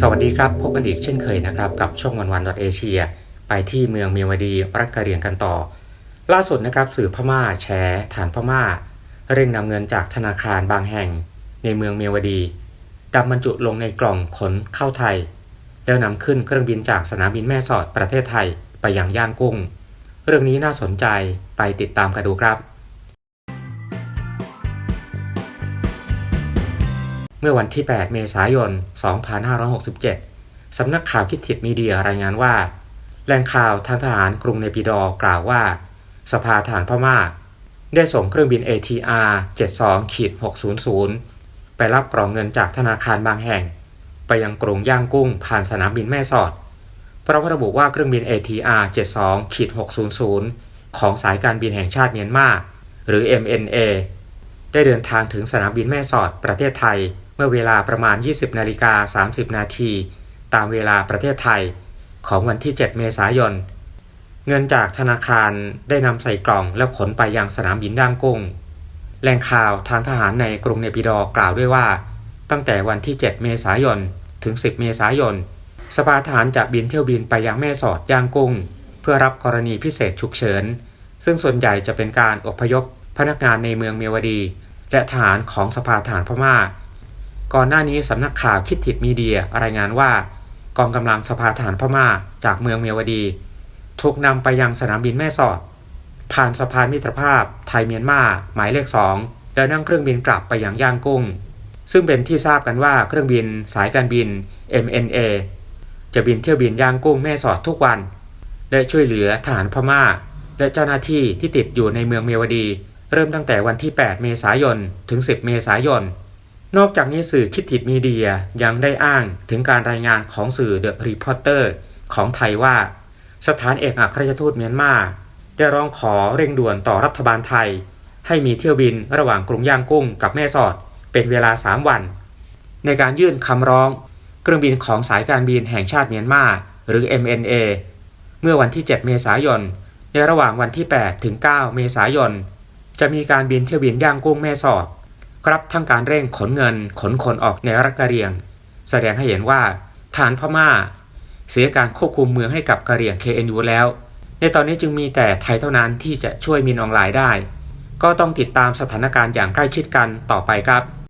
สวัสดีครับ พบกันอีกเช่นเคยนะครับ กับช่องวันวันดอทเอเชียไปที่เมืองเมียวดีรัฐกะเหรี่ยงกันต่อ ล่าสุดนะครับสื่อพม่าแฉฐานพม่า เร่งนำเงินจากธนาคารบางแห่ง ในเมืองเมียวดีดำบรรจุลงในกล่องขนเข้าไทย แล้วนำขึ้นเครื่องบินจากสนามบินแม่สอดประเทศไทยไปยังย่างกุ้ง เรื่องนี้น่าสนใจไปติดตามกันดูครับ มื่อวันที่ 8 เมษายน 2567 สำนักข่าวคิดทิดมีเดียรายงานว่า แหล่งข่าวทางทหารกรุงเนปิดอร์กล่าวว่า สภาทหารพม่า ได้ส่งเครื่องบิน ATR 72-600 ไปรับกล่องเงินจากธนาคารบางแห่ง ไปยังกรุงย่างกุ้งผ่านสนามบินแม่สอดเพราะระบุว่าเครื่องบิน ATR 72-600 ของสายการบินแห่งชาติเมียนมาหรือ MNA ได้เดินทางถึงสนามบินแม่สอดประเทศไทย เมื่อเวลาประมาณ 20นาฬิกา30 นาทีตามเวลาประเทศไทยของวันที่ 7 เมษายน เงินจากธนาคารได้นำใส่กล่องแล้วขนไปยังสนามบินย่างกุ้งแหล่งข่าวทางทหารในกรุงเนปิดอกล่าวด้วยว่า ตั้งแต่วันที่ 7 เมษายน ถึง 10 เมษายน สภาทหารจะบินเที่ยวบินไปยังแม่สอดย่างกุ้ง เพื่อรับกรณีพิเศษฉุกเฉิน ซึ่งส่วนใหญ่จะเป็นการอพยพพนักงานในเมืองเมียวดี และทหารของสภาทหารพม่า ก่อนหน้านี้สำนักข่าวคิดทิดมีเดียรายงานว่า กองกำลังสภาทหารพม่าจากเมืองเมียวดี ถูกนำไปยังสนามบินแม่สอด ผ่านสะพานมิตรภาพไทยเมียนมาหมายเลขสองแล้วนั่งเครื่องบินกลับไปยังย่างกุ้ง ซึ่งเป็นที่ทราบกันว่าเครื่องบินสายการบิน MNA จะบินเที่ยวบินย่างกุ้งแม่สอดทุกวัน และช่วยเหลือทหารพม่า และเจ้าหน้าที่ที่ติดอยู่ในเมืองเมียวดี เริ่มตั้งแต่วันที่ 8 เมษายน ถึง 10 เมษายน นอกจากนี้สื่อคิดทิดมีเดียยังได้อ้างถึงการรายงานของสื่อเดอะรีพอร์เตอร์ของไทยว่า สถานเอกอัครราชทูตเมียนมา ได้ร้องขอเร่งด่วนต่อรัฐบาลไทย ให้มีเที่ยวบินระหว่างกรุงย่างกุ้งกับแม่สอด เป็นเวลา 3 วัน ในการยื่นคำร้อง เครื่องบินของสายการบินแห่งชาติเมียนมา หรือ MNA เมื่อวันที่ 7 เมษายน ในระหว่างวันที่ 8 ถึง 9 เมษายน จะมีการบินเที่ยวบินย่างกุ้งแม่สอด รับทั้งการเร่งขนเงินขนคนออกในรัฐกะเหรี่ยง แสดงให้เห็นว่าฐานพม่า เสียการควบคุมเมืองให้กับกะเหรี่ยง KNU แล้ว ในตอนนี้จึงมีแต่ไทยเท่านั้นที่จะช่วยมินออนไลน์ได้ ก็ต้องติดตามสถานการณ์อย่างใกล้ชิดกันต่อไปครับ